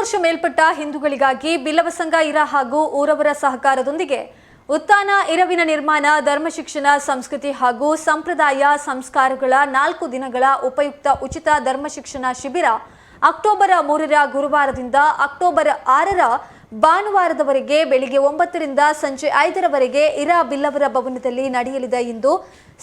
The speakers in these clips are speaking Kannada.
ವರ್ಷ ಮೇಲ್ಪಟ್ಟ ಹಿಂದೂಗಳಿಗಾಗಿ ಬಿಲ್ಲವ ಇರ ಹಾಗೂ ಊರವರ ಸಹಕಾರದೊಂದಿಗೆ ಉತ್ತಾನ ಇರವಿನ ನಿರ್ಮಾಣ, ಧರ್ಮ ಶಿಕ್ಷಣ, ಸಂಸ್ಕೃತಿ ಹಾಗೂ ಸಂಪ್ರದಾಯ ಸಂಸ್ಕಾರಗಳ ನಾಲ್ಕು ದಿನಗಳ ಉಪಯುಕ್ತ ಉಚಿತ ಧರ್ಮ ಶಿಕ್ಷಣ ಶಿಬಿರ ಅಕ್ಟೋಬರ್ ಮೂರರ ಗುರುವಾರದಿಂದ ಅಕ್ಟೋಬರ್ ಆರರ ಭಾನುವಾರದವರೆಗೆ ಬೆಳಿಗ್ಗೆ ಒಂಬತ್ತರಿಂದ ಸಂಜೆ ಐದರವರೆಗೆ ಇರಾ ಬಿಲ್ಲವರ ಭವನದಲ್ಲಿ ನಡೆಯಲಿದೆ ಎಂದು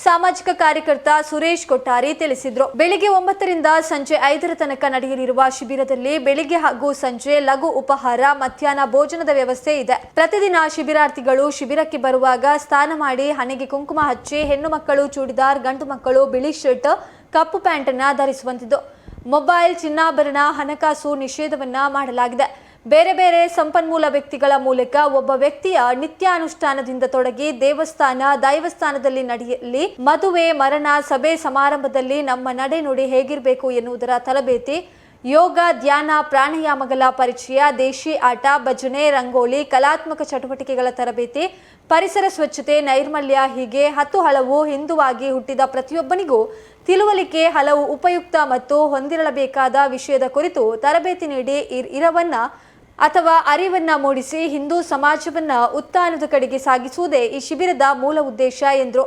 ಸಾಮಾಜಿಕ ಕಾರ್ಯಕರ್ತ ಸುರೇಶ್ ಕೊಟ್ಟಾರಿ ತಿಳಿಸಿದರು. ಬೆಳಿಗ್ಗೆ ಒಂಬತ್ತರಿಂದ ಸಂಜೆ ಐದರ ತನಕ ನಡೆಯಲಿರುವ ಶಿಬಿರದಲ್ಲಿ ಬೆಳಿಗ್ಗೆ ಹಾಗೂ ಸಂಜೆ ಲಘು ಉಪಹಾರ, ಮಧ್ಯಾಹ್ನ ಭೋಜನದ ವ್ಯವಸ್ಥೆ ಇದೆ. ಪ್ರತಿದಿನ ಶಿಬಿರಾರ್ಥಿಗಳು ಶಿಬಿರಕ್ಕೆ ಬರುವಾಗ ಸ್ನಾನ ಮಾಡಿ ಹಣೆಗೆ ಕುಂಕುಮ ಹಚ್ಚಿ ಹೆಣ್ಣು ಮಕ್ಕಳು, ಚೂಡಿದಾರ್, ಗಂಡು ಮಕ್ಕಳು, ಬಿಳಿ ಶರ್ಟ್, ಕಪ್ಪು ಪ್ಯಾಂಟ್ ಅನ್ನ ಧರಿಸುವಂತಿದ್ದು. ಮೊಬೈಲ್ ಚಿನ್ನಾಭರಣ, ಹಣಕಾಸು ನಿಷೇಧವನ್ನ ಮಾಡಲಾಗಿದೆ. ಬೇರೆ ಬೇರೆ ಸಂಪನ್ಮೂಲ ವ್ಯಕ್ತಿಗಳ ಮೂಲಕ ಒಬ್ಬ ವ್ಯಕ್ತಿಯ ನಿತ್ಯಾನುಷ್ಠಾನದಿಂದ ತೊಡಗಿ ದೇವಸ್ಥಾನ, ದೈವಸ್ಥಾನದಲ್ಲಿ ನಡೆಯಲಿ, ಮದುವೆ, ಮರಣ, ಸಭೆ ಸಮಾರಂಭದಲ್ಲಿ ನಮ್ಮ ನಡೆ ನುಡಿ ಹೇಗಿರಬೇಕು ಎನ್ನುವುದರ ತರಬೇತಿ, ಯೋಗ, ಧ್ಯಾನ, ಪ್ರಾಣಾಯಾಮಗಳ ಪರಿಚಯ ದೇಶಿ ಆಟ, ಭಜನೆ, ರಂಗೋಲಿ, ಕಲಾತ್ಮಕ ಚಟುವಟಿಕೆಗಳ ತರಬೇತಿ, ಪರಿಸರ ಸ್ವಚ್ಛತೆ, ನೈರ್ಮಲ್ಯ ಹೀಗೆ ಹತ್ತು ಹಲವು ಹಿಂದುವಾಗಿ ಹುಟ್ಟಿದ ಪ್ರತಿಯೊಬ್ಬನಿಗೂ ತಿಳುವಳಿಕೆ, ಹಲವು ಉಪಯುಕ್ತ ಮತ್ತು ಹೊಂದಿರಲಬೇಕಾದ ವಿಷಯದ ಕುರಿತು ತರಬೇತಿ ನೀಡಿ ಇರ್- ಇರವನ್ನ ಅಥವಾ ಅರಿವನ್ನ ಮೂಡಿಸಿ ಹಿಂದೂ ಸಮಾಜವನ್ನ ಉತ್ತಾನದ ಕಡೆಗೆ ಸಾಗಿಸುವುದೇ ಈ ಶಿಬಿರದ ಮೂಲ ಉದ್ದೇಶ ಎಂದರು.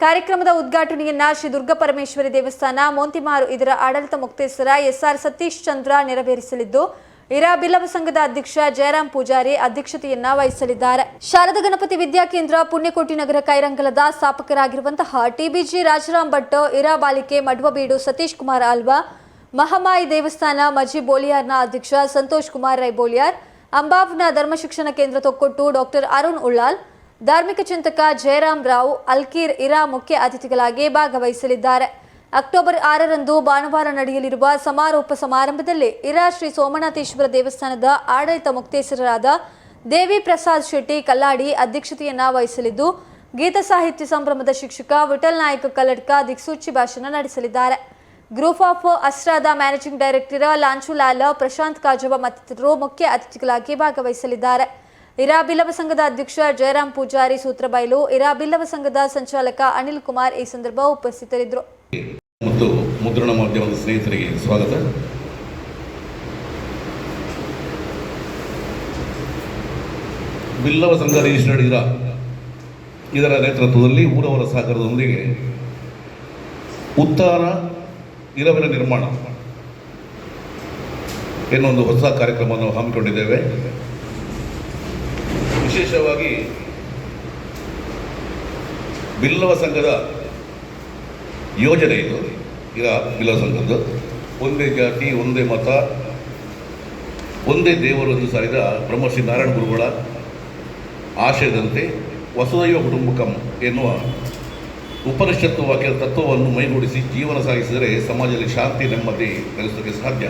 ಕಾರ್ಯಕ್ರಮದ ಉದ್ಘಾಟನೆಯನ್ನ ಶ್ರೀ ದುರ್ಗಾಪರಮೇಶ್ವರಿ ದೇವಸ್ಥಾನ, ಮೋಂತಿಮಾರು, ಇದರ ಆಡಳಿತ ಮುಕ್ತೇಶ್ವರ, ಎಸ್ಆರ್ ಸತೀಶ್ ಚಂದ್ರ ನೆರವೇರಿಸಲಿದ್ದು, ಇರಾ ಬಿಲ್ಲವ ಸಂಘದ ಅಧ್ಯಕ್ಷ ಜಯರಾಮ್ ಪೂಜಾರಿ ಅಧ್ಯಕ್ಷತೆಯನ್ನ ವಹಿಸಲಿದ್ದಾರೆ. ಶಾರದ ಗಣಪತಿ ವಿದ್ಯಾಕೇಂದ್ರ ಪುಣ್ಯಕೋಟಿ ನಗರ ಕೈರಂಗಲದ ಸ್ಥಾಪಕರಾಗಿರುವಂತಹ ಟಿಬಿಜಿ ರಾಜರಾಮ್ ಭಟ್, ಇರಾ ಬಾಲಿಕೆ ಮಡ್ವಬೀಡು ಸತೀಶ್ ಕುಮಾರ್ ಆಲ್ವಾ ಮಹಮಾಯಿ ದೇವಸ್ಥಾನ ಮಜಿ ಬೋಲಿಯಾರ್ನ ಅಧ್ಯಕ್ಷ ಸಂತೋಷ್ ಕುಮಾರ್ ರೈ ಬೋಲಿಯಾರ್, ಅಂಬಾವ್ನ ಧರ್ಮ ಶಿಕ್ಷಣ ಕೇಂದ್ರ ತೊಕ್ಕೊಟ್ಟು ಡಾಕ್ಟರ್ ಅರುಣ್ ಉಳ್ಳಾಲ್, ಧಾರ್ಮಿಕ ಚಿಂತಕ ಜಯರಾಮ್ ರಾವ್, ಅಲ್ಕೀರ್ ಇರಾ ಮುಖ್ಯ ಅತಿಥಿಗಳಾಗಿ ಭಾಗವಹಿಸಲಿದ್ದಾರೆ. ಅಕ್ಟೋಬರ್ ಆರರಂದು ಭಾನುವಾರ ನಡೆಯಲಿರುವ ಸಮಾರೋಪ ಸಮಾರಂಭದಲ್ಲಿ ಇರಾ ಶ್ರೀ ಸೋಮನಾಥೇಶ್ವರ ದೇವಸ್ಥಾನದ ಆಡಳಿತ ಮುಕ್ತೇಸರರಾದ ದೇವಿ ಪ್ರಸಾದ್ ಶೆಟ್ಟಿ ಕಲ್ಲಾಡಿ ಅಧ್ಯಕ್ಷತೆಯನ್ನ ವಹಿಸಲಿದ್ದು, ಗೀತ ಸಾಹಿತ್ಯ ಸಂಭ್ರಮದ ಶಿಕ್ಷಕ, ವಿಠಲ್ ನಾಯಕ್ ಕಲ್ಲಡ್ಕ ದಿಕ್ಸೂಚಿ ಭಾಷಣ ನಡೆಸಲಿದ್ದಾರೆ. ಗ್ರೂಪ್ ಆಫ್ ಅಸ್ಟ್ರಾದ ಮ್ಯಾನೇಜಿಂಗ್ ಡೈರೆಕ್ಟರ್ ಲಾಂಚುಲಾಲ್ ಪ್ರಶಾಂತ್ ಕಾಜವ ಮತ್ತಿತರರು ಮುಖ್ಯ ಅತಿಥಿಗಳಾಗಿ ಭಾಗವಹಿಸಲಿದ್ದಾರೆ. ಇರಾ ಬಿಲ್ಲವ ಸಂಘದ ಅಧ್ಯಕ್ಷ ಜಯರಾಮ್ ಪೂಜಾರಿ ಸೂತ್ರಬೈಲು ಇರಾ ಬಿಲ್ಲವ ಸಂಘದ ಸಂಚಾಲಕ ಅನಿಲ್ ಕುಮಾರ್ ಈ ಸಂದರ್ಭ ಉಪಸ್ಥಿತರಿದ್ದರು. ಮತ್ತು ಮುದ್ರಣ ಮಾಧ್ಯಮದ ಸ್ನೇಹಿತರಿಗೆ ಸ್ವಾಗತ. ಬಿಲ್ಲವ ಸಂಘ ರಿಜಿಸ್ಟರ್ಡ್ ಇರ. ಇದರ ನೇತೃತ್ವದಲ್ಲಿ ಊರವರ ಸಹಕಾರದೊಂದಿಗೆ ಉತ್ತಾರ ಇರವಿನ ನಿರ್ಮಾಣ ಒಂದು ಹೊಸ ಕಾರ್ಯಕ್ರಮವನ್ನು ಹಮ್ಮಿಕೊಂಡಿದ್ದೇವೆ. ವಿಶೇಷವಾಗಿ ಬಿಲ್ಲವ ಸಂಘದ ಯೋಜನೆ ಇದು. ಈಗ ಬಿಲ್ಲವ ಸಂಘದ್ದು. ಒಂದೇ ಜಾತಿ, ಒಂದೇ ಮತ, ಒಂದೇ ದೇವರು ಎಂದು ಸಾರಿದ ಬ್ರಹ್ಮಶ್ರೀ ನಾರಾಯಣ ಗುರುಗಳ ಆಶಯದಂತೆ ವಸುದೈವ ಕುಟುಂಬಕಂ ಎನ್ನುವ ಉಪನಿಷತ್ತು ವಾಕ್ಯದ ತತ್ವವನ್ನು ಮೈಗೂಡಿಸಿ ಜೀವನ ಸಾಗಿಸಿದರೆ ಸಮಾಜದಲ್ಲಿ ಶಾಂತಿ, ನೆಮ್ಮದಿ ನೆಲೆಸೋಕ್ಕೆ ಸಾಧ್ಯ.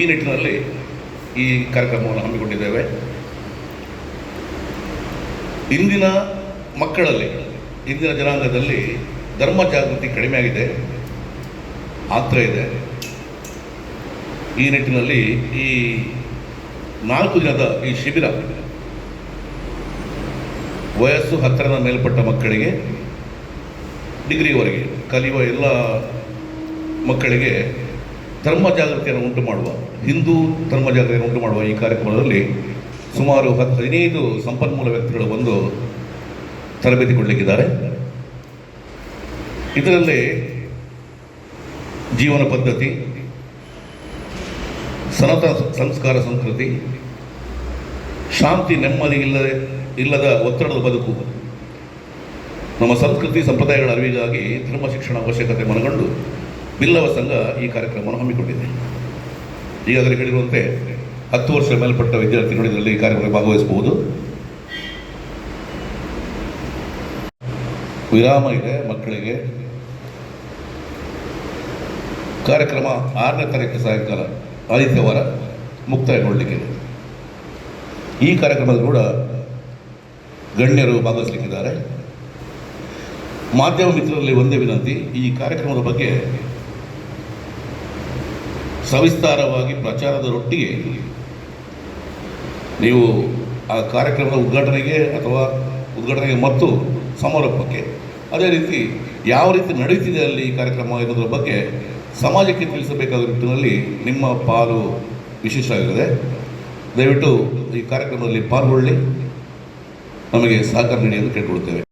ಈ ನಿಟ್ಟಿನಲ್ಲಿ ಈ ಕಾರ್ಯಕ್ರಮವನ್ನು ಹಮ್ಮಿಕೊಂಡಿದ್ದೇವೆ. ಇಂದಿನ ಮಕ್ಕಳಲ್ಲಿ, ಇಂದಿನ ಜನಾಂಗದಲ್ಲಿ ಧರ್ಮ ಜಾಗೃತಿ ಕಡಿಮೆ ಆಗಿದೆ ಆಗ್ತಾ ಇದೆ. ಈ ನಿಟ್ಟಿನಲ್ಲಿ ಈ ನಾಲ್ಕು ದಿನದ ಈ ಶಿಬಿರ ವಯಸ್ಸು ಹತ್ತರದ ಮೇಲ್ಪಟ್ಟ ಮಕ್ಕಳಿಗೆ ಡಿಗ್ರಿವರೆಗೆ ಕಲಿಯುವ ಎಲ್ಲ ಮಕ್ಕಳಿಗೆ ಧರ್ಮ ಜಾಗೃತಿಯನ್ನು ಉಂಟು ಮಾಡುವ, ಹಿಂದೂ ಧರ್ಮ ಜಾಗೃತಿಯನ್ನು ಉಂಟು ಮಾಡುವ ಈ ಕಾರ್ಯಕ್ರಮದಲ್ಲಿ ಸುಮಾರು ಹತ್ತು ಹದಿನೈದು ಸಂಪನ್ಮೂಲ ವ್ಯಕ್ತಿಗಳು ಬಂದು ತರಬೇತಿ ಕೊಡಲಿಕ್ಕಿದ್ದಾರೆ. ಇದರಲ್ಲಿ ಜೀವನ ಪದ್ಧತಿ ಸನತ ಸಂಸ್ಕಾರ ಸಂಸ್ಕೃತಿ, ಶಾಂತಿ ನೆಮ್ಮದಿ ಇಲ್ಲದೆ, ಇಲ್ಲದ ಒತ್ತಡದ ಬದುಕು ನಮ್ಮ ಸಂಸ್ಕೃತಿ ಸಂಪ್ರದಾಯಗಳ ಅರಿವಿಗಾಗಿ ಧರ್ಮ ಶಿಕ್ಷಣ ಅವಶ್ಯಕತೆ ಮನಗಂಡು ಬಿಲ್ಲವ ಸಂಘ ಈ ಕಾರ್ಯಕ್ರಮವನ್ನು ಹಮ್ಮಿಕೊಂಡಿದೆ. ಈಗಾಗಲೇ ಹೇಳಿರುವಂತೆ ಹತ್ತು ವರ್ಷ ಮೇಲ್ಪಟ್ಟ ವಿದ್ಯಾರ್ಥಿಗಳು ಈ ಕಾರ್ಯಕ್ರಮ ಭಾಗವಹಿಸಬಹುದು. ವಿರಾಮ ಇದೆ ಮಕ್ಕಳಿಗೆ. ಕಾರ್ಯಕ್ರಮ ಆರನೇ ತಾರೀಕು ಸಾಯಂಕಾಲ ಆದಿತ್ಯವಾರ ಮುಕ್ತಾಯಗೊಳ್ಳಲಿಕ್ಕೆ ಈ ಕಾರ್ಯಕ್ರಮದಲ್ಲಿ ಕೂಡ ಗಣ್ಯರು ಭಾಗವಹಿಸಲಿಕ್ಕಿದ್ದಾರೆ. ಮಾಧ್ಯಮ ಮಿತ್ರರಲ್ಲಿ ಒಂದೇ ವಿನಂತಿ, ಈ ಕಾರ್ಯಕ್ರಮದ ಬಗ್ಗೆ ಸವಿಸ್ತಾರವಾಗಿ ಪ್ರಚಾರದರೊಟ್ಟಿಗೆ ನೀವು ಆ ಕಾರ್ಯಕ್ರಮದ ಉದ್ಘಾಟನೆಗೆ ಅಥವಾ ಉದ್ಘಾಟನೆಗೆ ಮತ್ತು ಸಮಾರೋಪಕ್ಕೆ. ಅದೇ ರೀತಿ ಯಾವ ರೀತಿ ನಡೀತಿದೆ ಅಲ್ಲಿ ಈ ಕಾರ್ಯಕ್ರಮ ಎನ್ನುವುದರ ಬಗ್ಗೆ ಸಮಾಜಕ್ಕೆ ತಿಳಿಸಬೇಕಾದ ನಿಟ್ಟಿನಲ್ಲಿ ನಿಮ್ಮ ಪಾಲು ವಿಶೇಷವಾಗಿರುತ್ತೆ ದಯವಿಟ್ಟು ಈ ಕಾರ್ಯಕ್ರಮದಲ್ಲಿ ಪಾಲ್ಗೊಳ್ಳಿ. ನಮಗೆ ಸಹಕಾರ ನೀಡಿ ಎಂದು ಕೇಳ್ಕೊಳ್ತೇವೆ.